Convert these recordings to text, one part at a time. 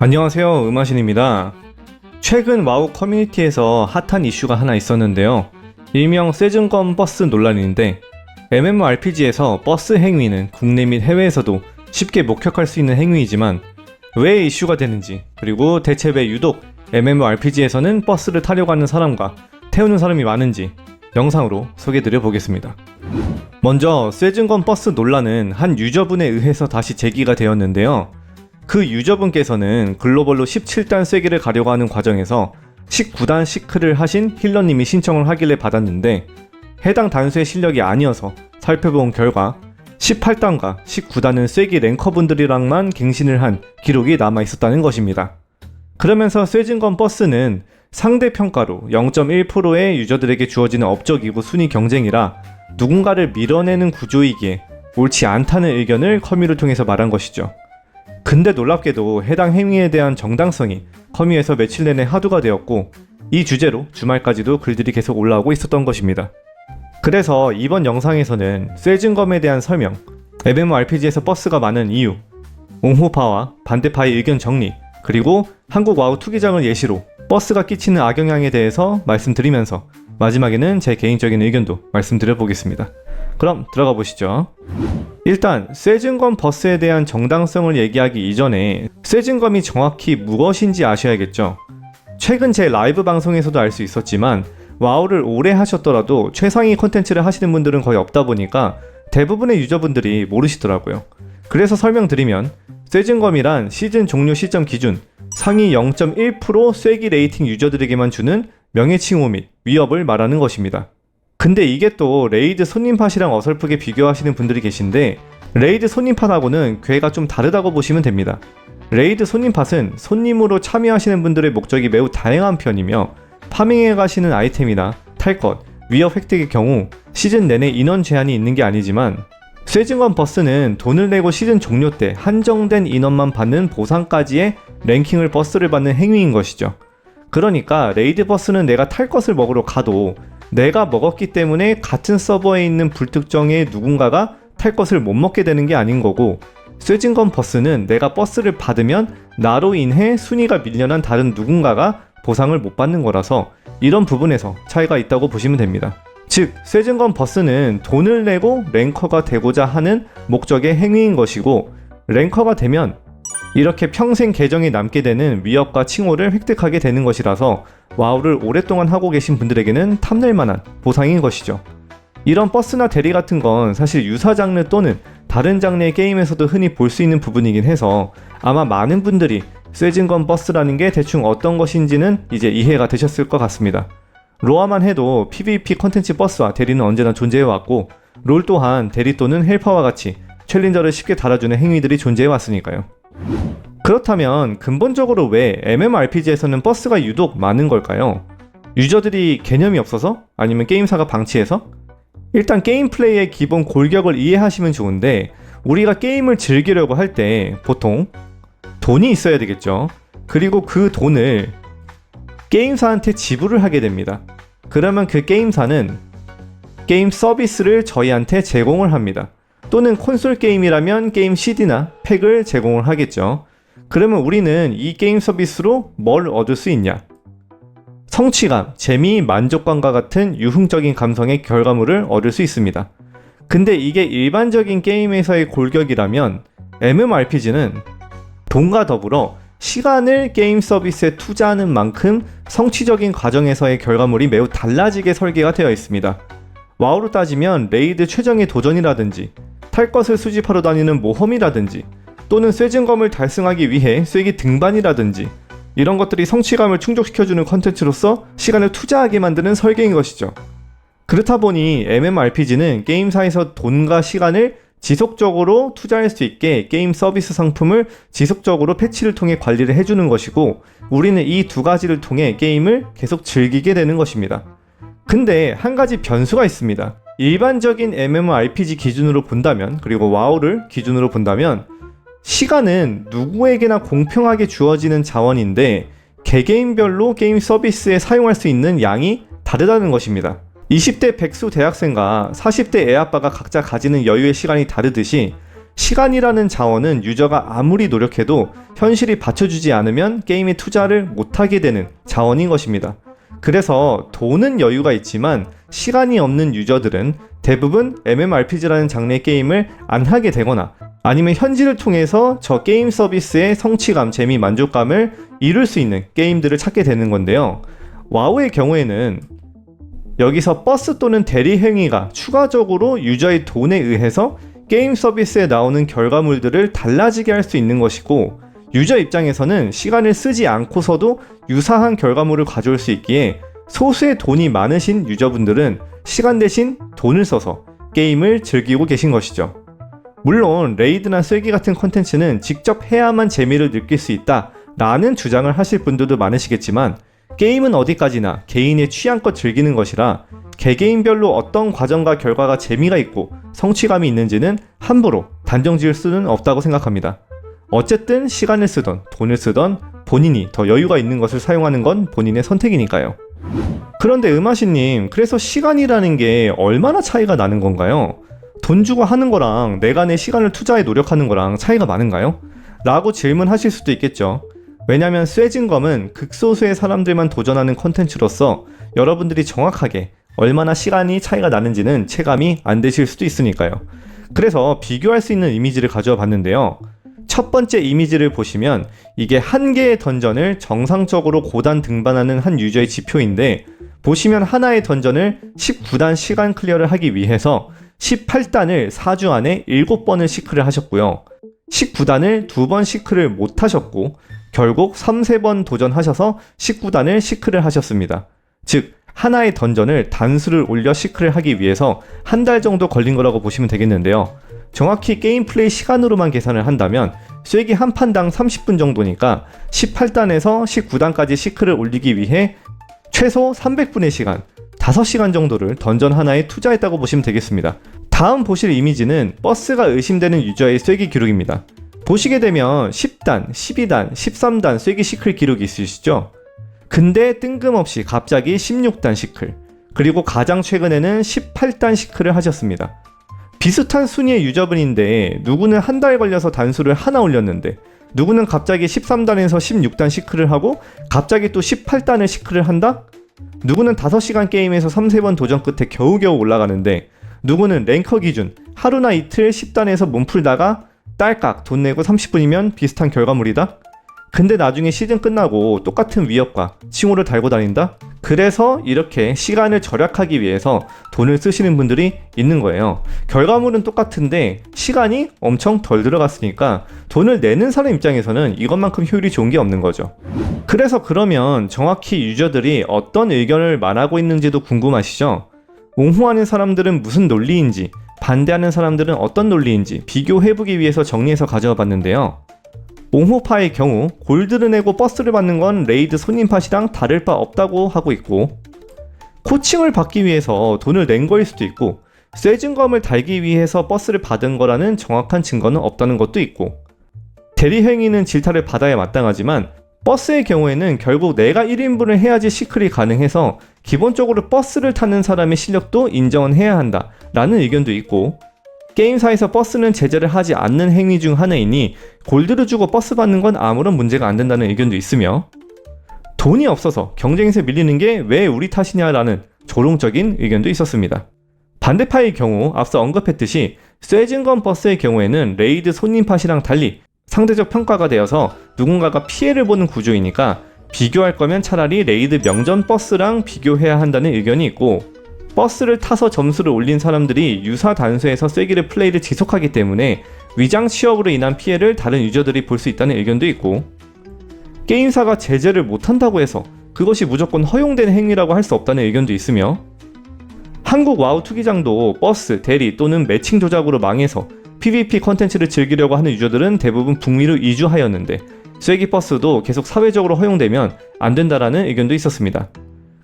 안녕하세요 음하신입니다 최근 와우 커뮤니티에서 핫한 이슈가 하나 있었는데요 일명 세즌건 버스 논란인데 MMORPG에서 버스 행위는 국내 및 해외에서도 쉽게 목격할 수 있는 행위이지만 왜 이슈가 되는지 그리고 대체 왜 유독 MMORPG에서는 버스를 타려고 하는 사람과 태우는 사람이 많은지 영상으로 소개드려 보겠습니다. 먼저 세즌건 버스 논란은 한 유저분에 의해서 다시 제기가 되었는데요. 그 유저분께서는 글로벌로 17단 쐐기를 가려고 하는 과정에서 19단 시크를 하신 힐러님이 신청을 하길래 받았는데 해당 단수의 실력이 아니어서 살펴본 결과 18단과 19단은 쐐기 랭커분들이랑만 갱신을 한 기록이 남아 있었다는 것입니다. 그러면서 쇠진건 버스는 상대 평가로 0.1%의 유저들에게 주어지는 업적이고 순위 경쟁이라 누군가를 밀어내는 구조이기에 옳지 않다는 의견을 커뮤를 통해서 말한 것이죠. 근데 놀랍게도 해당 행위에 대한 정당성이 커뮤에서 며칠 내내 하두가 되었고 이 주제로 주말까지도 글들이 계속 올라오고 있었던 것입니다. 그래서 이번 영상에서는 쇠진검에 대한 설명, MMORPG에서 버스가 많은 이유, 옹호파와 반대파의 의견 정리, 그리고 한국 와우 투기장을 예시로 버스가 끼치는 악영향에 대해서 말씀드리면서 마지막에는 제 개인적인 의견도 말씀드려 보겠습니다. 그럼 들어가 보시죠. 일단 쇠증검 버스에 대한 정당성을 얘기하기 이전에 쇠증검이 정확히 무엇인지 아셔야겠죠. 최근 제 라이브 방송에서도 알 수 있었지만 와우를 오래 하셨더라도 최상위 컨텐츠를 하시는 분들은 거의 없다 보니까 대부분의 유저분들이 모르시더라고요. 그래서 설명드리면 쇠증검이란 시즌 종료 시점 기준 상위 0.1% 쐐기 레이팅 유저들에게만 주는 명예칭호 및 위협을 말하는 것입니다. 근데 이게 또 레이드 손님팟이랑 어설프게 비교하시는 분들이 계신데 레이드 손님팟하고는 궤가 좀 다르다고 보시면 됩니다. 레이드 손님팟은 손님으로 참여하시는 분들의 목적이 매우 다양한 편이며 파밍해 가시는 아이템이나 탈 것, 위협 획득의 경우 시즌 내내 인원 제한이 있는 게 아니지만 쇠증건 버스는 돈을 내고 시즌 종료 때 한정된 인원만 받는 보상까지의 랭킹을 버스를 받는 행위인 것이죠. 그러니까 레이드 버스는 내가 탈 것을 먹으러 가도 내가 먹었기 때문에 같은 서버에 있는 불특정의 누군가가 탈 것을 못 먹게 되는 게 아닌 거고 쇠진건 버스는 내가 버스를 받으면 나로 인해 순위가 밀려난 다른 누군가가 보상을 못 받는 거라서 이런 부분에서 차이가 있다고 보시면 됩니다. 즉, 쇠진건 버스는 돈을 내고 랭커가 되고자 하는 목적의 행위인 것이고 랭커가 되면 이렇게 평생 계정에 남게 되는 위협과 칭호를 획득하게 되는 것이라서 와우를 오랫동안 하고 계신 분들에게는 탐낼 만한 보상인 것이죠. 이런 버스나 대리 같은 건 사실 유사 장르 또는 다른 장르의 게임에서도 흔히 볼 수 있는 부분이긴 해서 아마 많은 분들이 쇠진건 버스라는 게 대충 어떤 것인지는 이제 이해가 되셨을 것 같습니다. 로아만 해도 PVP 컨텐츠 버스와 대리는 언제나 존재해왔고 롤 또한 대리 또는 헬퍼와 같이 챌린저를 쉽게 달아주는 행위들이 존재해왔으니까요. 그렇다면 근본적으로 왜 MMORPG에서는 버스가 유독 많은 걸까요? 유저들이 개념이 없어서? 아니면 게임사가 방치해서? 일단 게임 플레이의 기본 골격을 이해하시면 좋은데 우리가 게임을 즐기려고 할 때 보통 돈이 있어야 되겠죠. 그리고 그 돈을 게임사한테 지불을 하게 됩니다. 그러면 그 게임사는 게임 서비스를 저희한테 제공을 합니다. 또는 콘솔 게임이라면 게임 CD나 팩을 제공을 하겠죠. 그러면 우리는 이 게임 서비스로 뭘 얻을 수 있냐? 성취감, 재미, 만족감과 같은 유흥적인 감성의 결과물을 얻을 수 있습니다. 근데 이게 일반적인 게임에서의 골격이라면 MMORPG는 돈과 더불어 시간을 게임 서비스에 투자하는 만큼 성취적인 과정에서의 결과물이 매우 달라지게 설계가 되어 있습니다. 와우로 따지면 레이드 최정의 도전이라든지 탈 것을 수집하러 다니는 모험이라든지 또는 쇠증검을 달성하기 위해 쇠기 등반이라든지 이런 것들이 성취감을 충족시켜주는 컨텐츠로서 시간을 투자하게 만드는 설계인 것이죠. 그렇다 보니 MMORPG는 게임사에서 돈과 시간을 지속적으로 투자할 수 있게 게임 서비스 상품을 지속적으로 패치를 통해 관리를 해주는 것이고 우리는 이 두 가지를 통해 게임을 계속 즐기게 되는 것입니다. 근데 한 가지 변수가 있습니다. 일반적인 MMORPG 기준으로 본다면 그리고 와우를 기준으로 본다면 시간은 누구에게나 공평하게 주어지는 자원인데 개개인별로 게임 서비스에 사용할 수 있는 양이 다르다는 것입니다. 20대 백수 대학생과 40대 애아빠가 각자 가지는 여유의 시간이 다르듯이 시간이라는 자원은 유저가 아무리 노력해도 현실이 받쳐주지 않으면 게임에 투자를 못하게 되는 자원인 것입니다. 그래서 돈은 여유가 있지만 시간이 없는 유저들은 대부분 MMORPG라는 장르의 게임을 안 하게 되거나 아니면 현질을 통해서 저 게임 서비스의 성취감, 재미, 만족감을 이룰 수 있는 게임들을 찾게 되는 건데요. 와우의 경우에는 여기서 버스 또는 대리 행위가 추가적으로 유저의 돈에 의해서 게임 서비스에 나오는 결과물들을 달라지게 할 수 있는 것이고 유저 입장에서는 시간을 쓰지 않고서도 유사한 결과물을 가져올 수 있기에 소수의 돈이 많으신 유저분들은 시간 대신 돈을 써서 게임을 즐기고 계신 것이죠. 물론 레이드나 쐐기 같은 컨텐츠는 직접 해야만 재미를 느낄 수 있다 라는 주장을 하실 분들도 많으시겠지만 게임은 어디까지나 개인의 취향껏 즐기는 것이라 개개인별로 어떤 과정과 결과가 재미가 있고 성취감이 있는지는 함부로 단정 지을 수는 없다고 생각합니다. 어쨌든 시간을 쓰던 돈을 쓰던 본인이 더 여유가 있는 것을 사용하는 건 본인의 선택이니까요. 그런데 음아시님, 그래서 시간이라는 게 얼마나 차이가 나는 건가요? 돈 주고 하는 거랑 내가 내 시간을 투자해 노력하는 거랑 차이가 많은가요? 라고 질문하실 수도 있겠죠. 왜냐면 쇠진검은 극소수의 사람들만 도전하는 컨텐츠로서 여러분들이 정확하게 얼마나 시간이 차이가 나는지는 체감이 안 되실 수도 있으니까요. 그래서 비교할 수 있는 이미지를 가져와 봤는데요. 첫 번째 이미지를 보시면 이게 한 개의 던전을 정상적으로 고단 등반하는 한 유저의 지표인데 보시면 하나의 던전을 19단 시간 클리어를 하기 위해서 18단을 4주 안에 7번을 시크를 하셨고요. 19단을 2번 시크를 못 하셨고 결국 3, 3번 도전하셔서 19단을 시크를 하셨습니다. 즉 하나의 던전을 단수를 올려 시크를 하기 위해서 한 달 정도 걸린 거라고 보시면 되겠는데요. 정확히 게임 플레이 시간으로만 계산을 한다면 쐐기 한 판당 30분 정도니까 18단에서 19단까지 시크를 올리기 위해 최소 300분의 시간, 5시간 정도를 던전 하나에 투자했다고 보시면 되겠습니다. 다음 보실 이미지는 버스가 의심되는 유저의 쐐기 기록입니다. 보시게 되면 10단, 12단, 13단 쐐기 시클 기록이 있으시죠? 근데 뜬금없이 갑자기 16단 시클, 그리고 가장 최근에는 18단 시클을 하셨습니다. 비슷한 순위의 유저분인데 누구는 한 달 걸려서 단수를 하나 올렸는데 누구는 갑자기 13단에서 16단 시크를 하고 갑자기 또 18단을 시크를 한다? 누구는 5시간 게임에서 3, 4번 도전 끝에 겨우겨우 올라가는데 누구는 랭커 기준 하루나 이틀 10단에서 몸 풀다가 딸깍 돈 내고 30분이면 비슷한 결과물이다? 근데 나중에 시즌 끝나고 똑같은 위협과 칭호를 달고 다닌다? 그래서 이렇게 시간을 절약하기 위해서 돈을 쓰시는 분들이 있는 거예요. 결과물은 똑같은데 시간이 엄청 덜 들어갔으니까 돈을 내는 사람 입장에서는 이것만큼 효율이 좋은 게 없는 거죠. 그래서 그러면 정확히 유저들이 어떤 의견을 말하고 있는지도 궁금하시죠? 옹호하는 사람들은 무슨 논리인지, 반대하는 사람들은 어떤 논리인지 비교해보기 위해서 정리해서 가져와 봤는데요. 옹호파의 경우 골드를 내고 버스를 받는 건 레이드 손님 팟이랑 다를 바 없다고 하고 있고 코칭을 받기 위해서 돈을 낸 거일 수도 있고 쇠증검을 달기 위해서 버스를 받은 거라는 정확한 증거는 없다는 것도 있고 대리 행위는 질타를 받아야 마땅하지만 버스의 경우에는 결국 내가 1인분을 해야지 시클이 가능해서 기본적으로 버스를 타는 사람의 실력도 인정은 해야 한다 라는 의견도 있고 게임사에서 버스는 제재를 하지 않는 행위 중 하나이니 골드를 주고 버스 받는 건 아무런 문제가 안 된다는 의견도 있으며 돈이 없어서 경쟁에서 밀리는 게 왜 우리 탓이냐라는 조롱적인 의견도 있었습니다. 반대파의 경우 앞서 언급했듯이 쇠진건 버스의 경우에는 레이드 손님 팟이랑 달리 상대적 평가가 되어서 누군가가 피해를 보는 구조이니까 비교할 거면 차라리 레이드 명전 버스랑 비교해야 한다는 의견이 있고 버스를 타서 점수를 올린 사람들이 유사 단수에서 쐐기를 플레이를 지속하기 때문에 위장 취업으로 인한 피해를 다른 유저들이 볼 수 있다는 의견도 있고 게임사가 제재를 못한다고 해서 그것이 무조건 허용된 행위라고 할 수 없다는 의견도 있으며 한국 와우 투기장도 버스, 대리 또는 매칭 조작으로 망해서 PVP 컨텐츠를 즐기려고 하는 유저들은 대부분 북미로 이주하였는데 쐐기 버스도 계속 사회적으로 허용되면 안 된다라는 의견도 있었습니다.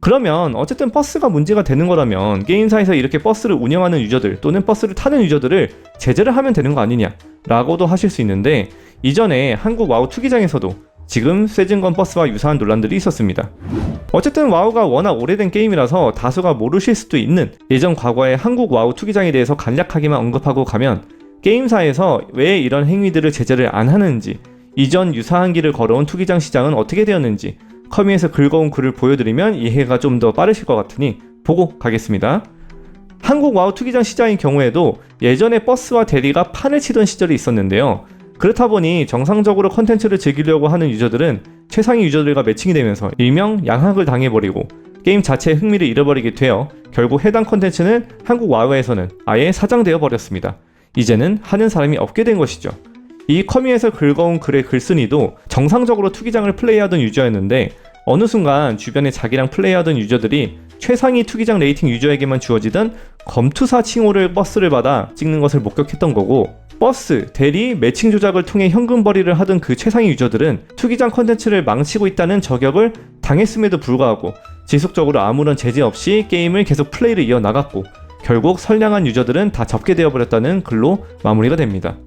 그러면 어쨌든 버스가 문제가 되는 거라면 게임사에서 이렇게 버스를 운영하는 유저들 또는 버스를 타는 유저들을 제재를 하면 되는 거 아니냐 라고도 하실 수 있는데 이전에 한국 와우 투기장에서도 지금 쇠진건 버스와 유사한 논란들이 있었습니다. 어쨌든 와우가 워낙 오래된 게임이라서 다수가 모르실 수도 있는 예전 과거의 한국 와우 투기장에 대해서 간략하게만 언급하고 가면 게임사에서 왜 이런 행위들을 제재를 안 하는지, 이전 유사한 길을 걸어온 투기장 시장은 어떻게 되었는지 커뮤에서 긁어온 글을 보여드리면 이해가 좀 더 빠르실 것 같으니 보고 가겠습니다. 한국 와우 투기장 시장의 경우에도 예전에 버스와 대리가 판을 치던 시절이 있었는데요. 그렇다 보니 정상적으로 컨텐츠를 즐기려고 하는 유저들은 최상위 유저들과 매칭이 되면서 일명 양학을 당해버리고 게임 자체의 흥미를 잃어버리게 되어 결국 해당 컨텐츠는 한국 와우에서는 아예 사장되어 버렸습니다. 이제는 하는 사람이 없게 된 것이죠. 이 커뮤에서 긁어온 글의 글쓴이도 정상적으로 투기장을 플레이하던 유저였는데 어느 순간 주변에 자기랑 플레이하던 유저들이 최상위 투기장 레이팅 유저에게만 주어지던 검투사 칭호를 버스를 받아 찍는 것을 목격했던 거고 버스, 대리, 매칭 조작을 통해 현금 벌이를 하던 그 최상위 유저들은 투기장 컨텐츠를 망치고 있다는 저격을 당했음에도 불구하고 지속적으로 아무런 제재 없이 게임을 계속 플레이를 이어나갔고 결국 선량한 유저들은 다 접게 되어버렸다는 글로 마무리가 됩니다.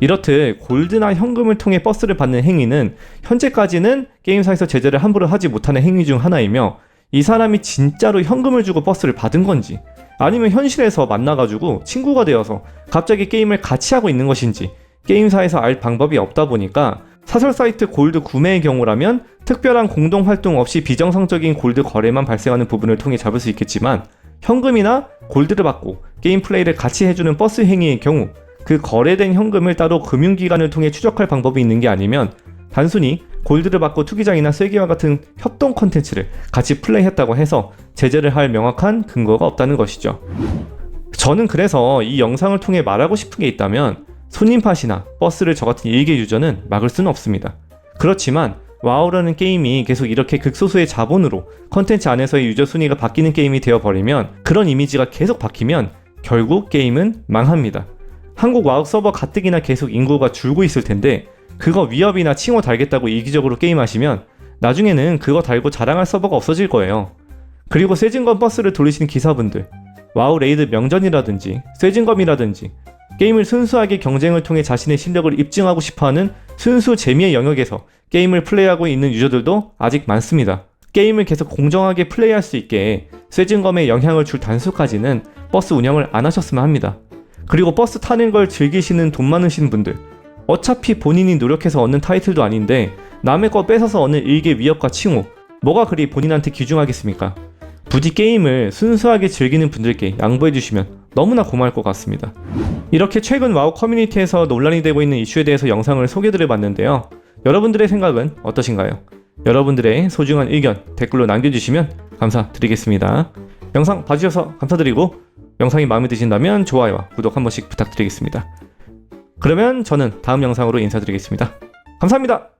이렇듯 골드나 현금을 통해 버스를 받는 행위는 현재까지는 게임사에서 제재를 함부로 하지 못하는 행위 중 하나이며 이 사람이 진짜로 현금을 주고 버스를 받은 건지 아니면 현실에서 만나가지고 친구가 되어서 갑자기 게임을 같이 하고 있는 것인지 게임사에서 알 방법이 없다 보니까 사설 사이트 골드 구매의 경우라면 특별한 공동 활동 없이 비정상적인 골드 거래만 발생하는 부분을 통해 잡을 수 있겠지만 현금이나 골드를 받고 게임 플레이를 같이 해주는 버스 행위의 경우 그 거래된 현금을 따로 금융기관을 통해 추적할 방법이 있는 게 아니면 단순히 골드를 받고 투기장이나 쐐기와 같은 협동 컨텐츠를 같이 플레이했다고 해서 제재를 할 명확한 근거가 없다는 것이죠. 저는 그래서 이 영상을 통해 말하고 싶은 게 있다면 손님 팟이나 버스를 저 같은 일개 유저는 막을 수는 없습니다. 그렇지만 와우라는 게임이 계속 이렇게 극소수의 자본으로 컨텐츠 안에서의 유저 순위가 바뀌는 게임이 되어버리면 그런 이미지가 계속 바뀌면 결국 게임은 망합니다. 한국 와우 서버 가뜩이나 계속 인구가 줄고 있을 텐데 그거 위협이나 칭호 달겠다고 이기적으로 게임하시면 나중에는 그거 달고 자랑할 서버가 없어질 거예요. 그리고 세진검 버스를 돌리시는 기사분들 와우 레이드 명전이라든지 세진검이라든지 게임을 순수하게 경쟁을 통해 자신의 실력을 입증하고 싶어하는 순수 재미의 영역에서 게임을 플레이하고 있는 유저들도 아직 많습니다. 게임을 계속 공정하게 플레이할 수 있게 세진검에 영향을 줄 단수까지는 버스 운영을 안 하셨으면 합니다. 그리고 버스 타는 걸 즐기시는 돈 많으신 분들 어차피 본인이 노력해서 얻는 타이틀도 아닌데 남의 거 뺏어서 얻는 일개 위협과 칭호 뭐가 그리 본인한테 귀중하겠습니까? 부디 게임을 순수하게 즐기는 분들께 양보해 주시면 너무나 고마울 것 같습니다. 이렇게 최근 와우 커뮤니티에서 논란이 되고 있는 이슈에 대해서 영상을 소개드려 봤는데요. 여러분들의 생각은 어떠신가요? 여러분들의 소중한 의견 댓글로 남겨주시면 감사드리겠습니다. 영상 봐주셔서 감사드리고 영상이 마음에 드신다면 좋아요와 구독 한 번씩 부탁드리겠습니다. 그러면 저는 다음 영상으로 인사드리겠습니다. 감사합니다.